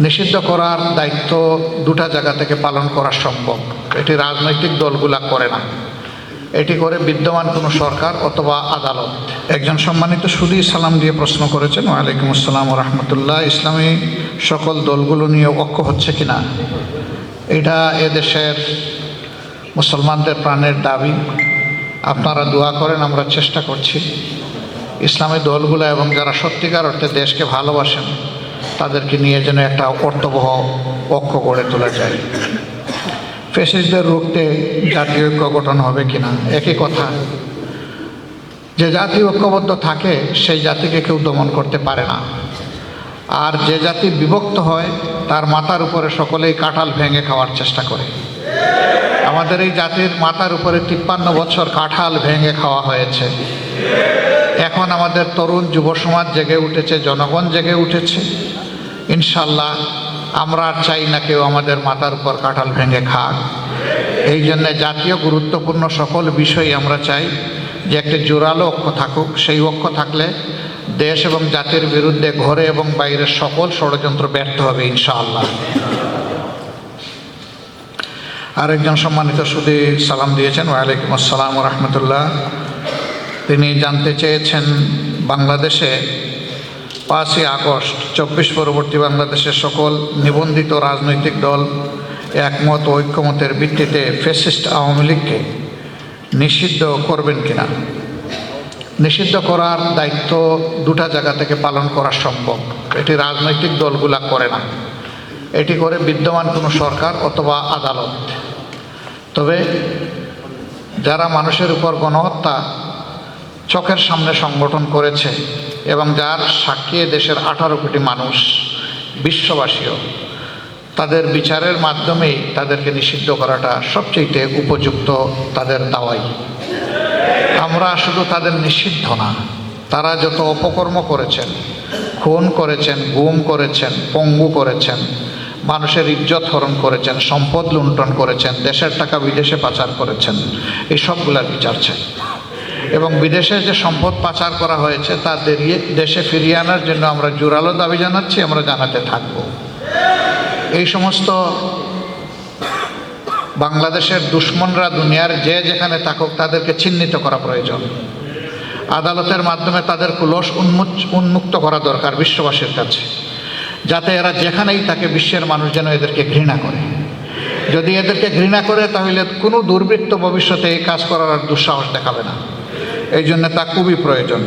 নিষিদ্ধ করার দায়িত্ব দুটা জায়গা থেকে পালন করা সম্ভব। এটি রাজনৈতিক দলগুলা করে না। এটি করে বিদ্যমান কোনো সরকার অথবা আদালত। একজন সম্মানিত সুদী সালাম দিয়ে প্রশ্ন করেছেন, ওয়ালাইকুম আসসালাম রহমতুল্লাহ, ইসলামী সকল দলগুলো নিয়ে ঐক্য হচ্ছে কিনা? এটা এদেশের মুসলমানদের প্রাণের দাবি। আপনারা দোয়া করেন, আমরা চেষ্টা করছি। ইসলামী দলগুলো এবং যারা সত্যিকার অর্থে দেশকে ভালোবাসেন তাদেরকে নিয়ে যেন একটা অর্থবহ পক্ষ গড়ে তোলা যায়। ফেসিসদের রুখতে জাতীয় ঐক্য গঠন হবে কিনা? একই কথা। যে জাতি ঐক্যবদ্ধ থাকে, সেই জাতিকে কেউ দমন করতে পারে না। আর যে জাতি বিভক্ত হয়, তার মাথার উপরে সকলেই কাঁঠাল ভেঙে খাওয়ার চেষ্টা করে। আমাদের এই জাতির মাথার উপরে তিপ্পান্ন বছর কাঁঠাল ভেঙে খাওয়া হয়েছে। এখন আমাদের তরুণ যুব সমাজ জেগে উঠেছে, জনগণ জেগে উঠেছে। ইনশাল্লাহ আমরা চাই না কেউ আমাদের মাথার উপর কাঁঠাল ভেঙে খাক। এই জন্য জাতীয় গুরুত্বপূর্ণ সকল বিষয় আমরা চাই যে একটি জোরালো অক্ষ থাকুক। সেই অক্ষ থাকলে দেশ এবং জাতির বিরুদ্ধে ঘরে এবং বাইরের সকল ষড়যন্ত্র ব্যর্থ হবে ইনশাআল্লাহ। আরেকজন সম্মানিত সুদী সালাম দিয়েছেন। ওয়ালাইকুম আসসালাম রহমতুল্লাহ। তিনি জানতে চেয়েছেন বাংলাদেশে পাঁচই আগস্ট, চব্বিশ পরবর্তী বাংলাদেশের সকল নিবন্ধিত রাজনৈতিক দল একমত ঐক্যমতের ভিত্তিতে ফেসিস্ট আওয়ামী লীগকে নিষিদ্ধ করবেন কিনা? নিষিদ্ধ করার দায়িত্ব দুটা জায়গা থেকে পালন করা সম্ভব। এটি রাজনৈতিক দলগুলা করে না। এটি করে বিদ্যমান কোনো সরকার অথবা আদালত। তবে যারা মানুষের উপর গণহত্যা চোখের সামনে সংগঠন করেছে এবং যার সাক্ষী দেশের আঠারো কোটি মানুষ বিশ্ববাসীও, তাদের বিচারের মাধ্যমেই তাদেরকে নিষিদ্ধ করাটা সবচেয়ে উপযুক্ত তাদের দাওয়াই। আমরা শুধু তাদের নিষিদ্ধ না, তারা যত অপকর্ম করেছেন, খুন করেছেন, গুম করেছেন, পঙ্গু করেছেন, মানুষের ইজ্জত হরণ করেছেন, সম্পদ লুণ্ঠন করেছেন, দেশের টাকা বিদেশে পাচার করেছেন এই সবগুলার বিচার চাই। এবং বিদেশে যে সম্পদ পাচার করা হয়েছে, তা দেরিয়ে দেশে ফিরিয়ে আনার জন্য আমরা জোরালো দাবি জানাচ্ছি, আমরা জানাতে থাকব। এই সমস্ত বাংলাদেশের দুশ্মনরা দুনিয়ার যে যেখানে থাকুক, তাদেরকে চিহ্নিত করা প্রয়োজন। আদালতের মাধ্যমে তাদের কুলস উন্মুচ, উন্মুক্ত করা দরকার বিশ্ববাসীর কাছে, যাতে এরা যেখানেই থাকে, বিশ্বের মানুষ যেন এদেরকে ঘৃণা করে। যদি এদেরকে ঘৃণা করে, তাহলে কোনো দুর্বৃত্ত ভবিষ্যতে এই কাজ করার দুঃসাহস দেখাবে না। এই জন্য তা খুবই প্রয়োজন।